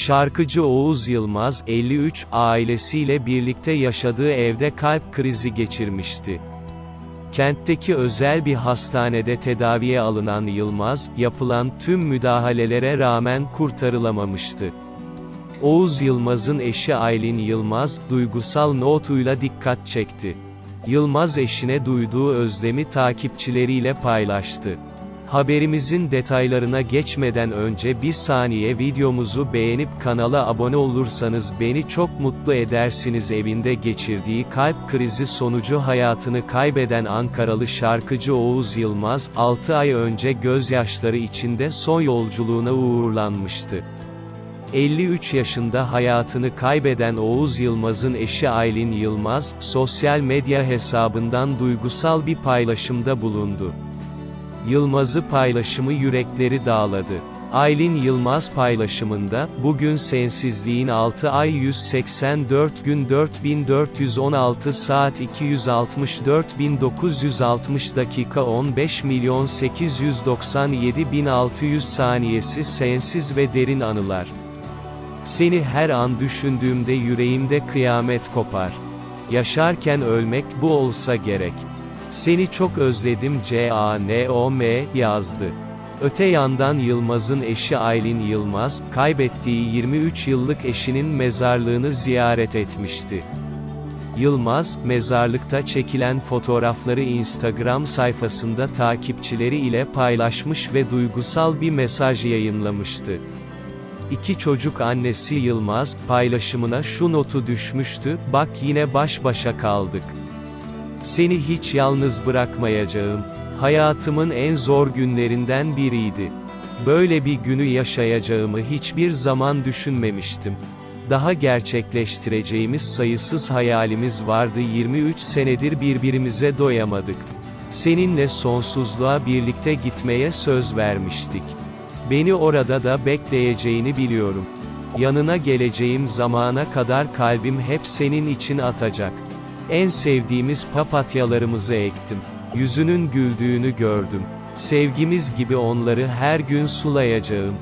Şarkıcı Oğuz Yılmaz, 53, ailesiyle birlikte yaşadığı evde kalp krizi geçirmişti. Kentteki özel bir hastanede tedaviye alınan Yılmaz, yapılan tüm müdahalelere rağmen kurtarılamamıştı. Oğuz Yılmaz'ın eşi Aylin Yılmaz, duygusal notuyla dikkat çekti. Yılmaz eşine duyduğu özlemi takipçileriyle paylaştı. Haberimizin detaylarına geçmeden önce bir saniye videomuzu beğenip kanala abone olursanız beni çok mutlu edersiniz evinde geçirdiği kalp krizi sonucu hayatını kaybeden Ankaralı şarkıcı Oğuz Yılmaz, 6 ay önce gözyaşları içinde son yolculuğuna uğurlanmıştı. 53 yaşında hayatını kaybeden Oğuz Yılmaz'ın eşi Aylin Yılmaz, sosyal medya hesabından duygusal bir paylaşımda bulundu. Yılmaz'ı paylaşımı yürekleri dağladı. Aylin Yılmaz paylaşımında, bugün sensizliğin 6 ay 184 gün 4416 saat 264960 dakika 15 milyon 897 bin 600 saniyesi sensiz ve derin anılar. Seni her an düşündüğümde yüreğimde kıyamet kopar. Yaşarken ölmek bu olsa gerek. Seni çok özledim C-A-N-O-M, yazdı. Öte yandan Yılmaz'ın eşi Aylin Yılmaz, kaybettiği 23 yıllık eşinin mezarlığını ziyaret etmişti. Yılmaz, mezarlıkta çekilen fotoğrafları Instagram sayfasında takipçileri ile paylaşmış ve duygusal bir mesaj yayınlamıştı. İki çocuk annesi Yılmaz, paylaşımına şu notu düşmüştü, bak yine baş başa kaldık. Seni hiç yalnız bırakmayacağım. Hayatımın en zor günlerinden biriydi. Böyle bir günü yaşayacağımı hiçbir zaman düşünmemiştim. Daha gerçekleştireceğimiz sayısız hayalimiz vardı 23 senedir birbirimize doyamadık. Seninle sonsuzluğa birlikte gitmeye söz vermiştik. Beni orada da bekleyeceğini biliyorum. Yanına geleceğim zamana kadar kalbim hep senin için atacak. En sevdiğimiz papatyalarımızı ektim. Yüzünün güldüğünü gördüm. Sevgimiz gibi onları her gün sulayacağım.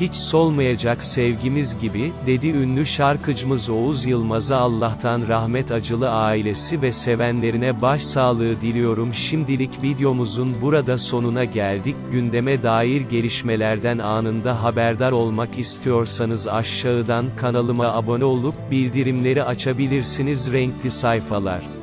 Hiç solmayacak sevgimiz gibi, dedi ünlü şarkıcımız Oğuz Yılmaz'a Allah'tan rahmet acılı ailesi ve sevenlerine başsağlığı diliyorum. Şimdilik videomuzun burada sonuna geldik. Gündeme dair gelişmelerden anında haberdar olmak istiyorsanız aşağıdan kanalıma abone olup bildirimleri açabilirsiniz renkli sayfalar.